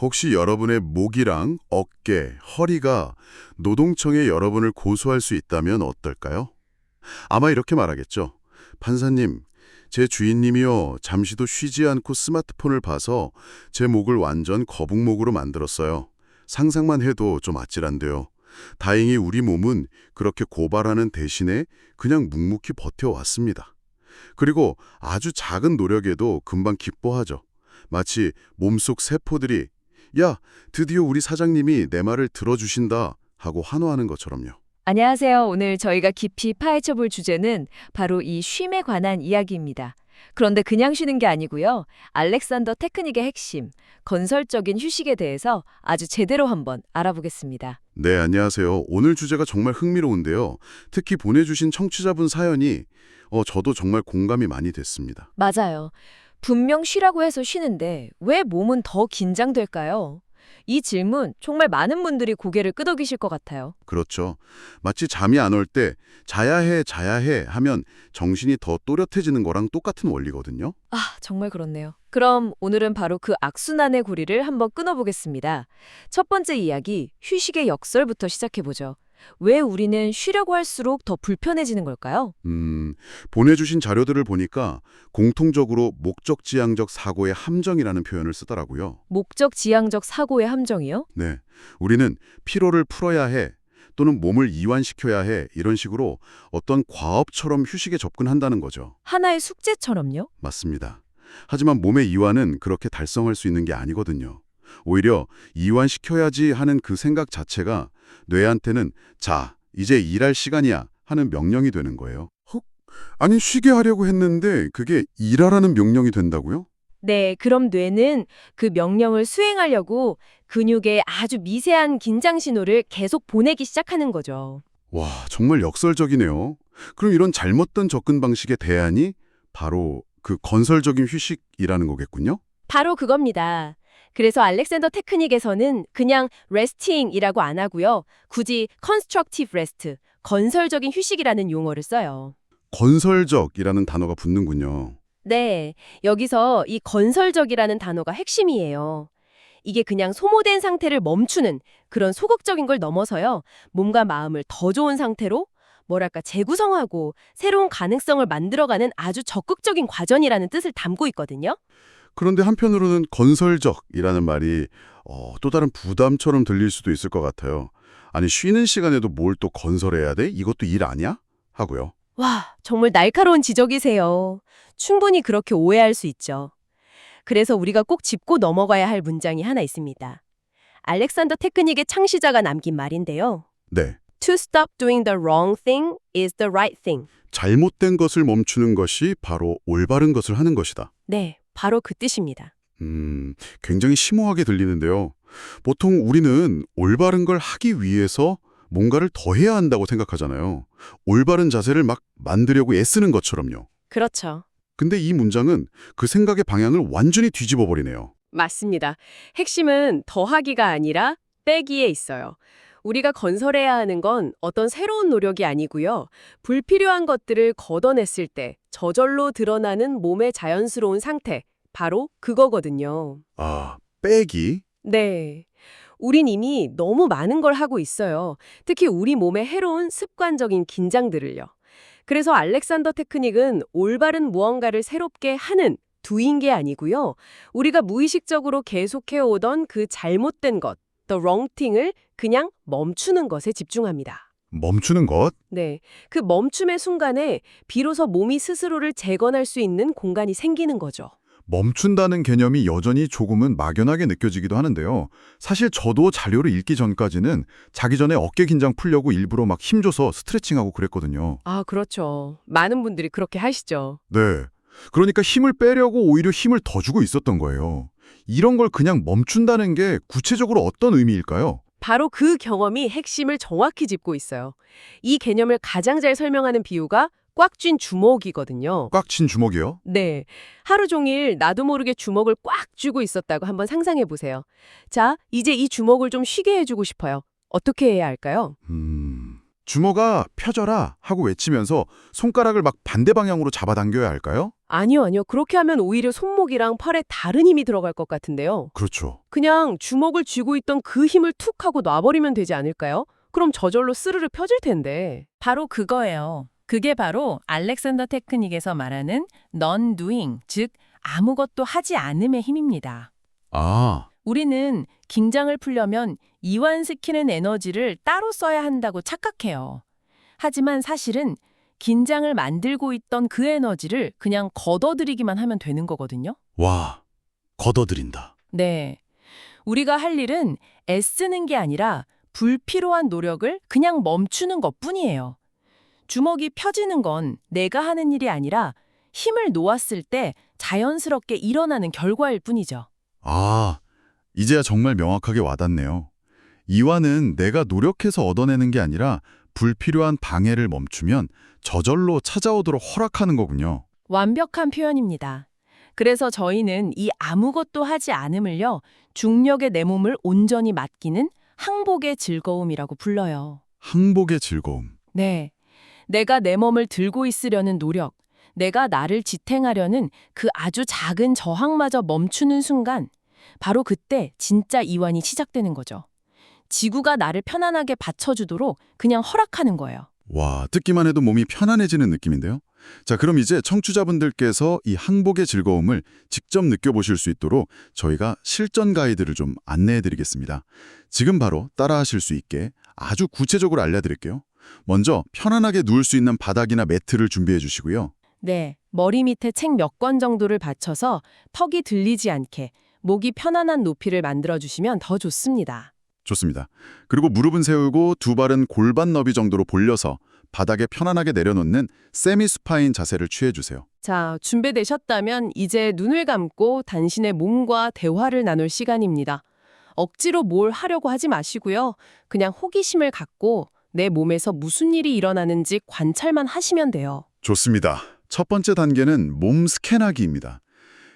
혹시 여러분의 목이랑 어깨, 허리가 노동청에 여러분을 고소할 수 있다면 어떨까요? 아마 이렇게 말하겠죠. 판사님, 제 주인님이요. 잠시도 쉬지 않고 스마트폰을 봐서 제 목을 완전 거북목으로 만들었어요. 상상만 해도 좀 아찔한데요. 다행히 우리 몸은 그렇게 고발하는 대신에 그냥 묵묵히 버텨왔습니다. 그리고 아주 작은 노력에도 금방 기뻐하죠. 마치 몸속 세포들이 야, 드디어 우리 사장님이 내 말을 들어주신다 하고 환호하는 것처럼요. 안녕하세요. 오늘 저희가 깊이 파헤쳐 볼 주제는 바로 이 쉼에 관한 이야기입니다. 그런데 그냥 쉬는 게 아니고요. 알렉산더 테크닉의 핵심, 건설적인 휴식에 대해서 아주 제대로 한번 알아보겠습니다. 네, 안녕하세요. 오늘 주제가 정말 흥미로운데요. 특히 보내주신 청취자분 사연이 어, 저도 정말 공감이 많이 됐습니다. 맞아요. 분명 쉬라고 해서 쉬는데 왜 몸은 더 긴장될까요? 이 질문 정말 많은 분들이 고개를 끄덕이실 것 같아요. 그렇죠. 마치 잠이 안 올 때 자야 해, 자야 해 하면 정신이 더 또렷해지는 거랑 똑같은 원리거든요. 아, 정말 그렇네요. 그럼 오늘은 바로 그 악순환의 고리를 한번 끊어보겠습니다. 첫 번째 이야기, 휴식의 역설부터 시작해보죠. 왜 우리는 쉬려고 할수록 더 불편해지는 걸까요? 음, 보내주신 자료들을 보니까 공통적으로 목적지향적 사고의 함정이라는 표현을 쓰더라고요. 목적 지향적 사고의 함정이요? 네. 우리는 피로를 풀어야 해 또는 몸을 이완시켜야 해 이런 식으로 어떤 과업처럼 휴식에 접근한다는 거죠. 하나의 숙제처럼요? 맞습니다. 하지만 몸의 이완은 그렇게 달성할 수 있는 게 아니거든요. 오히려 이완시켜야지 하는 그 생각 자체가 뇌한테는 자, 이제 일할 시간이야 하는 명령이 되는 거예요. 헉? 아니 쉬게 하려고 했는데 그게 일하라는 명령이 된다고요? 네, 그럼 뇌는 그 명령을 수행하려고 근육에 아주 미세한 긴장 신호를 계속 보내기 시작하는 거죠. 와, 정말 역설적이네요. 그럼 이런 잘못된 접근 방식의 대안이 바로 그 건설적인 휴식이라는 거겠군요? 바로 그겁니다. 그래서 알렉산더 테크닉에서는 그냥 resting이라고 안 하고요. 굳이 constructive rest, 건설적인 휴식이라는 용어를 써요. 건설적이라는 단어가 붙는군요. 네, 여기서 이 건설적이라는 단어가 핵심이에요. 이게 그냥 소모된 상태를 멈추는 그런 소극적인 걸 넘어서요. 몸과 마음을 더 좋은 상태로 뭐랄까 재구성하고 새로운 가능성을 만들어가는 아주 적극적인 과정이라는 뜻을 담고 있거든요. 그런데 한편으로는 건설적이라는 말이 어, 또 다른 부담처럼 들릴 수도 있을 것 같아요. 아니 쉬는 시간에도 뭘 또 건설해야 돼? 이것도 일 아니야? 하고요. 와, 정말 날카로운 지적이세요. 충분히 그렇게 오해할 수 있죠. 그래서 우리가 꼭 짚고 넘어가야 할 문장이 하나 있습니다. 알렉산더 테크닉의 창시자가 남긴 말인데요. 네. To stop doing the wrong thing is the right thing. 잘못된 것을 멈추는 것이 바로 올바른 것을 하는 것이다. 네, 바로 그 뜻입니다. 음, 굉장히 심오하게 들리는데요. 보통 우리는 올바른 걸 하기 위해서 뭔가를 더 해야 한다고 생각하잖아요. 올바른 자세를 막 만들려고 애쓰는 것처럼요. 그렇죠. 근데 이 문장은 그 생각의 방향을 완전히 뒤집어 버리네요. 맞습니다. 핵심은 더하기가 아니라 빼기에 있어요. 우리가 건설해야 하는 건 어떤 새로운 노력이 아니고요. 불필요한 것들을 걷어냈을 때 저절로 드러나는 몸의 자연스러운 상태, 바로 그거거든요. 아, 빼기? 네. 우린 이미 너무 많은 걸 하고 있어요. 특히 우리 몸의 해로운 습관적인 긴장들을요. 그래서 알렉산더 테크닉은 올바른 무언가를 새롭게 하는 두인 게 아니고요. 우리가 무의식적으로 계속해오던 그 잘못된 것, the wrong thing을 그냥 멈추는 것에 집중합니다. 멈추는 것? 네. 그 멈춤의 순간에 비로소 몸이 스스로를 재건할 수 있는 공간이 생기는 거죠. 멈춘다는 개념이 여전히 조금은 막연하게 느껴지기도 하는데요. 사실 저도 자료를 읽기 전까지는 자기 전에 어깨 긴장 풀려고 일부러 막 힘줘서 스트레칭하고 그랬거든요. 아, 그렇죠. 많은 분들이 그렇게 하시죠. 네. 그러니까 힘을 빼려고 오히려 힘을 더 주고 있었던 거예요. 이런 걸 그냥 멈춘다는 게 구체적으로 어떤 의미일까요? 바로 그 경험이 핵심을 정확히 짚고 있어요. 이 개념을 가장 잘 설명하는 비유가 꽉 쥔 주먹이거든요. 꽉 친 주먹이요? 네. 하루 종일 나도 모르게 주먹을 꽉 쥐고 있었다고 한번 상상해 보세요. 자, 이제 이 주먹을 좀 쉬게 해주고 싶어요. 어떻게 해야 할까요? 음... 주먹아 펴져라 하고 외치면서 손가락을 막 반대 방향으로 잡아당겨야 할까요? 아니요, 아니요. 그렇게 하면 오히려 손목이랑 팔에 다른 힘이 들어갈 것 같은데요. 그렇죠. 그냥 주먹을 쥐고 있던 그 힘을 툭 하고 놔버리면 되지 않을까요? 그럼 저절로 스르르 펴질 텐데. 바로 그거예요. 그게 바로 알렉산더 테크닉에서 말하는 non-doing, 즉 아무것도 하지 않음의 힘입니다. 아, 우리는 긴장을 풀려면 이완시키는 에너지를 따로 써야 한다고 착각해요. 하지만 사실은 긴장을 만들고 있던 그 에너지를 그냥 걷어들이기만 하면 되는 거거든요. 와, 걷어들인다. 네. 우리가 할 일은 애쓰는 게 아니라 불필요한 노력을 그냥 멈추는 것 뿐이에요. 주먹이 펴지는 건 내가 하는 일이 아니라 힘을 놓았을 때 자연스럽게 일어나는 결과일 뿐이죠. 아, 이제야 정말 명확하게 와닿네요. 이완은 내가 노력해서 얻어내는 게 아니라 불필요한 방해를 멈추면 저절로 찾아오도록 허락하는 거군요. 완벽한 표현입니다. 그래서 저희는 이 아무것도 하지 않음을요, 중력에 내 몸을 온전히 맡기는 항복의 즐거움이라고 불러요. 항복의 즐거움. 네. 내가 내 몸을 들고 있으려는 노력, 내가 나를 지탱하려는 그 아주 작은 저항마저 멈추는 순간, 바로 그때 진짜 이완이 시작되는 거죠. 지구가 나를 편안하게 받쳐주도록 그냥 허락하는 거예요. 와, 듣기만 해도 몸이 편안해지는 느낌인데요. 자, 그럼 이제 청취자분들께서 이 항복의 즐거움을 직접 느껴보실 수 있도록 저희가 실전 가이드를 좀 안내해 드리겠습니다. 지금 바로 따라하실 수 있게 아주 구체적으로 알려드릴게요. 먼저 편안하게 누울 수 있는 바닥이나 매트를 준비해 주시고요. 네. 머리 밑에 책 몇 권 정도를 받쳐서 턱이 들리지 않게 목이 편안한 높이를 만들어주시면 더 좋습니다. 좋습니다. 그리고 무릎은 세우고 두 발은 골반 너비 정도로 벌려서 바닥에 편안하게 내려놓는 세미 수파인 자세를 취해 주세요. 자, 준비되셨다면 이제 눈을 감고 당신의 몸과 대화를 나눌 시간입니다. 억지로 뭘 하려고 하지 마시고요. 그냥 호기심을 갖고 내 몸에서 무슨 일이 일어나는지 관찰만 하시면 돼요. 좋습니다. 첫 번째 단계는 몸 스캔하기입니다.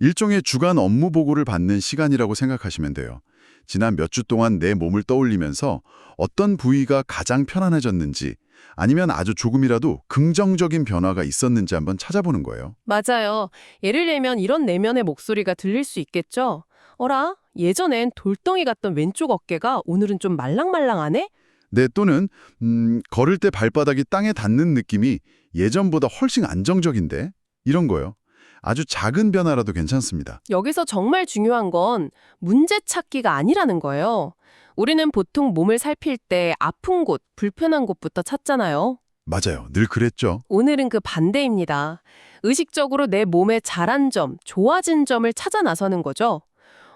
일종의 주간 업무 보고를 받는 시간이라고 생각하시면 돼요. 지난 몇 주 동안 내 몸을 떠올리면서 어떤 부위가 가장 편안해졌는지 아니면 아주 조금이라도 긍정적인 변화가 있었는지 한번 찾아보는 거예요. 맞아요. 예를 들면 이런 내면의 목소리가 들릴 수 있겠죠. 어라? 예전엔 돌덩이 같던 왼쪽 어깨가 오늘은 좀 말랑말랑하네? 네, 또는 음, 걸을 때 발바닥이 땅에 닿는 느낌이 예전보다 훨씬 안정적인데? 이런 거요. 아주 작은 변화라도 괜찮습니다. 여기서 정말 중요한 건 문제 찾기가 아니라는 거예요. 우리는 보통 몸을 살필 때 아픈 곳, 불편한 곳부터 찾잖아요. 맞아요. 늘 그랬죠. 오늘은 그 반대입니다. 의식적으로 내 몸의 잘한 점, 좋아진 점을 찾아 나서는 거죠.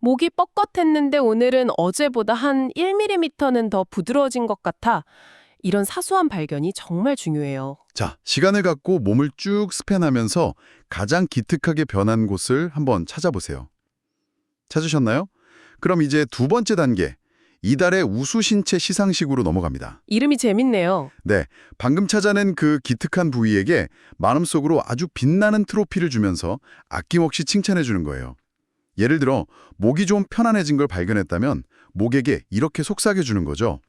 목이 뻣뻣했는데 오늘은 어제보다 한 1mm는 더 부드러워진 것 같아. 이런 사소한 발견이 정말 중요해요. 자, 시간을 갖고 몸을 쭉 스팬하면서 가장 기특하게 변한 곳을 한번 찾아보세요. 찾으셨나요? 그럼 이제 두 번째 단계, 이달의 우수 신체 시상식으로 넘어갑니다. 이름이 재밌네요. 네, 방금 찾아낸 그 기특한 부위에게 마음속으로 아주 빛나는 트로피를 주면서 아낌없이 칭찬해 주는 거예요. 예를 들어 목이 좀 편안해진 걸 발견했다면 목에게 이렇게 속삭여 주는 거죠.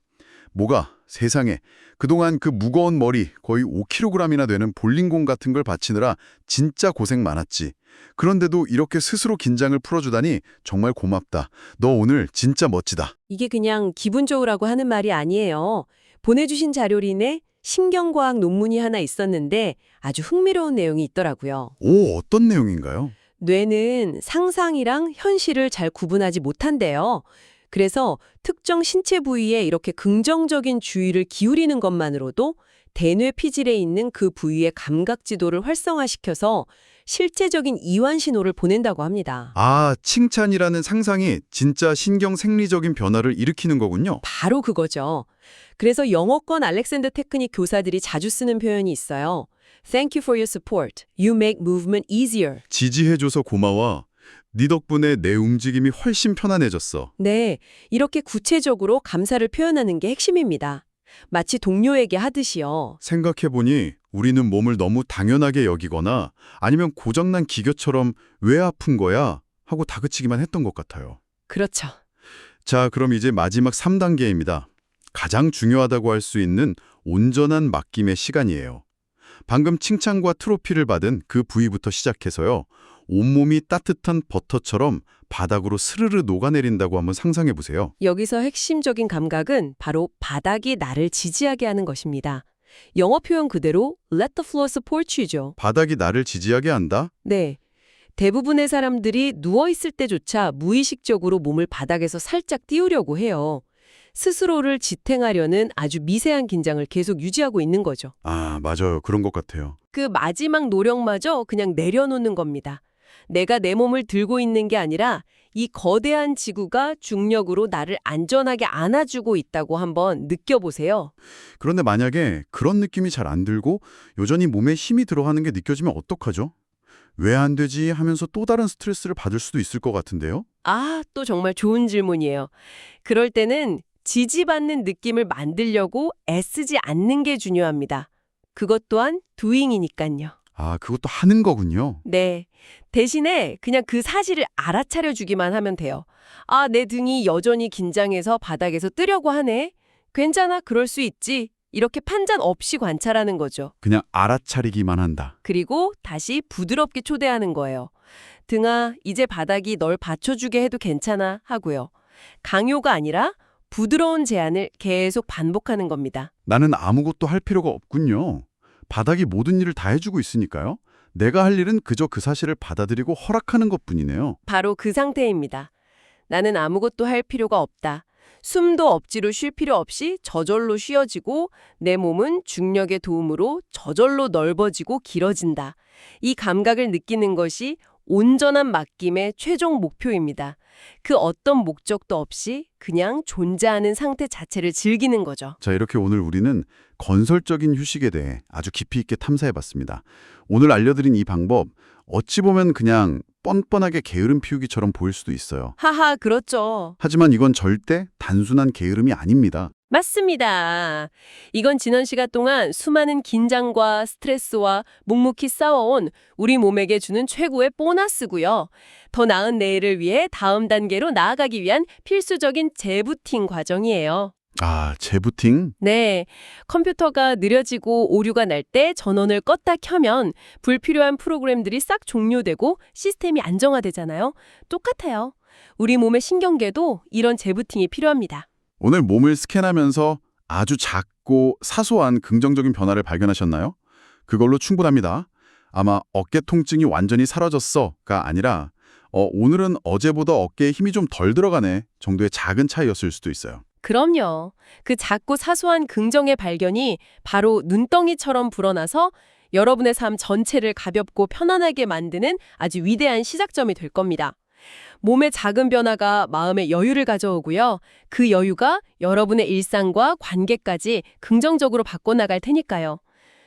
목아, 세상에 그동안 그 무거운 머리 거의 5kg이나 되는 볼링공 같은 걸 받치느라 진짜 고생 많았지. 그런데도 이렇게 스스로 긴장을 풀어주다니 정말 고맙다. 너 오늘 진짜 멋지다. 이게 그냥 기분 좋으라고 하는 말이 아니에요. 보내주신 자료린에 신경과학 논문이 하나 있었는데 아주 흥미로운 내용이 있더라고요. 오, 어떤 내용인가요? 뇌는 상상이랑 현실을 잘 구분하지 못한대요. 그래서 특정 신체 부위에 이렇게 긍정적인 주의를 기울이는 것만으로도 대뇌 피질에 있는 그 부위의 감각 지도를 활성화시켜서 실제적인 이완 신호를 보낸다고 합니다. 아, 칭찬이라는 상상이 진짜 신경 생리적인 변화를 일으키는 거군요. 바로 그거죠. 그래서 영어권 알렉산더 테크닉 교사들이 자주 쓰는 표현이 있어요. Thank you for your support. You make movement easier. 지지해줘서 고마워. 네 덕분에 내 움직임이 훨씬 편안해졌어. 네, 이렇게 구체적으로 감사를 표현하는 게 핵심입니다. 마치 동료에게 하듯이요. 생각해보니 우리는 몸을 너무 당연하게 여기거나 아니면 고장난 기교처럼 왜 아픈 거야? 하고 다그치기만 했던 것 같아요. 그렇죠. 자, 그럼 이제 마지막 3단계입니다. 가장 중요하다고 할 수 있는 온전한 맡김의 시간이에요. 방금 칭찬과 트로피를 받은 그 부위부터 시작해서요. 온몸이 따뜻한 버터처럼 바닥으로 스르르 녹아내린다고 한번 상상해 보세요. 여기서 핵심적인 감각은 바로 바닥이 나를 지지하게 하는 것입니다. 영어 표현 그대로 let the floor support you죠. 바닥이 나를 지지하게 한다? 네. 대부분의 사람들이 누워있을 때조차 무의식적으로 몸을 바닥에서 살짝 띄우려고 해요. 스스로를 지탱하려는 아주 미세한 긴장을 계속 유지하고 있는 거죠. 아, 맞아요. 그런 것 같아요. 그 마지막 노력마저 그냥 내려놓는 겁니다. 내가 내 몸을 들고 있는 게 아니라 이 거대한 지구가 중력으로 나를 안전하게 안아주고 있다고 한번 느껴보세요. 그런데 만약에 그런 느낌이 잘 안 들고 여전히 몸에 힘이 들어가는 게 느껴지면 어떡하죠? 왜 안 되지 하면서 또 다른 스트레스를 받을 수도 있을 것 같은데요? 아, 또 정말 좋은 질문이에요. 그럴 때는 지지받는 느낌을 만들려고 애쓰지 않는 게 중요합니다. 그것 또한 doing이니까요. 아, 그것도 하는 거군요. 네. 대신에 그냥 그 사실을 알아차려 주기만 하면 돼요. 아, 내 등이 여전히 긴장해서 바닥에서 뜨려고 하네. 괜찮아, 그럴 수 있지. 이렇게 판단 없이 관찰하는 거죠. 그냥 알아차리기만 한다. 그리고 다시 부드럽게 초대하는 거예요. 등아, 이제 바닥이 널 받쳐주게 해도 괜찮아 하고요. 강요가 아니라 부드러운 제안을 계속 반복하는 겁니다. 나는 아무것도 할 필요가 없군요. 바닥이 모든 일을 다 해주고 있으니까요. 내가 할 일은 그저 그 사실을 받아들이고 허락하는 것뿐이네요. 바로 그 상태입니다. 나는 아무것도 할 필요가 없다. 숨도 억지로 쉴 필요 없이 저절로 쉬어지고 내 몸은 중력의 도움으로 저절로 넓어지고 길어진다. 이 감각을 느끼는 것이 온전한 맡김의 최종 목표입니다. 그 어떤 목적도 없이 그냥 존재하는 상태 자체를 즐기는 거죠. 자, 이렇게 오늘 우리는 건설적인 휴식에 대해 아주 깊이 있게 탐사해봤습니다. 오늘 알려드린 이 방법, 어찌 보면 그냥 뻔뻔하게 게으름 피우기처럼 보일 수도 있어요. 하하, 그렇죠. 하지만 이건 절대 단순한 게으름이 아닙니다. 맞습니다. 이건 지난 시간 동안 수많은 긴장과 스트레스와 묵묵히 싸워온 우리 몸에게 주는 최고의 보너스고요. 더 나은 내일을 위해 다음 단계로 나아가기 위한 필수적인 재부팅 과정이에요. 아, 재부팅? 네, 컴퓨터가 느려지고 오류가 날 때 전원을 껐다 켜면 불필요한 프로그램들이 싹 종료되고 시스템이 안정화되잖아요. 똑같아요. 우리 몸의 신경계도 이런 재부팅이 필요합니다. 오늘 몸을 스캔하면서 아주 작고 사소한 긍정적인 변화를 발견하셨나요? 그걸로 충분합니다. 아마 어깨 통증이 완전히 사라졌어가 아니라 어, 오늘은 어제보다 어깨에 힘이 좀 덜 들어가네 정도의 작은 차이였을 수도 있어요. 그럼요. 그 작고 사소한 긍정의 발견이 바로 눈덩이처럼 불어나서 여러분의 삶 전체를 가볍고 편안하게 만드는 아주 위대한 시작점이 될 겁니다. 몸의 작은 변화가 마음의 여유를 가져오고요. 그 여유가 여러분의 일상과 관계까지 긍정적으로 바꿔나갈 테니까요.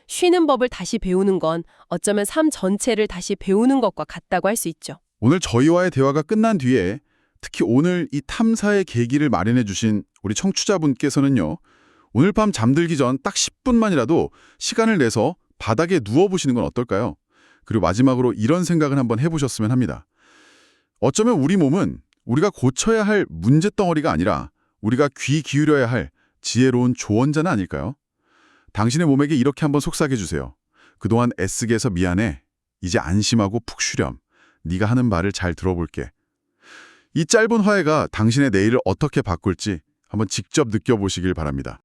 쉬는 법을 다시 배우는 건 어쩌면 삶 전체를 다시 배우는 것과 같다고 할 수 있죠. 오늘 저희와의 대화가 끝난 뒤에 특히 오늘 이 탐사의 계기를 마련해 주신 우리 청취자분께서는요. 오늘 밤 잠들기 전 딱 10분만이라도 시간을 내서 바닥에 누워보시는 건 어떨까요? 그리고 마지막으로 이런 생각을 한번 해보셨으면 합니다. 어쩌면 우리 몸은 우리가 고쳐야 할 문제덩어리가 아니라 우리가 귀 기울여야 할 지혜로운 조언자는 아닐까요? 당신의 몸에게 이렇게 한번 속삭여 주세요. 그동안 애쓰게 해서 미안해. 이제 안심하고 푹 쉬렴. 네가 하는 말을 잘 들어볼게. 이 짧은 화해가 당신의 내일을 어떻게 바꿀지 한번 직접 느껴보시길 바랍니다.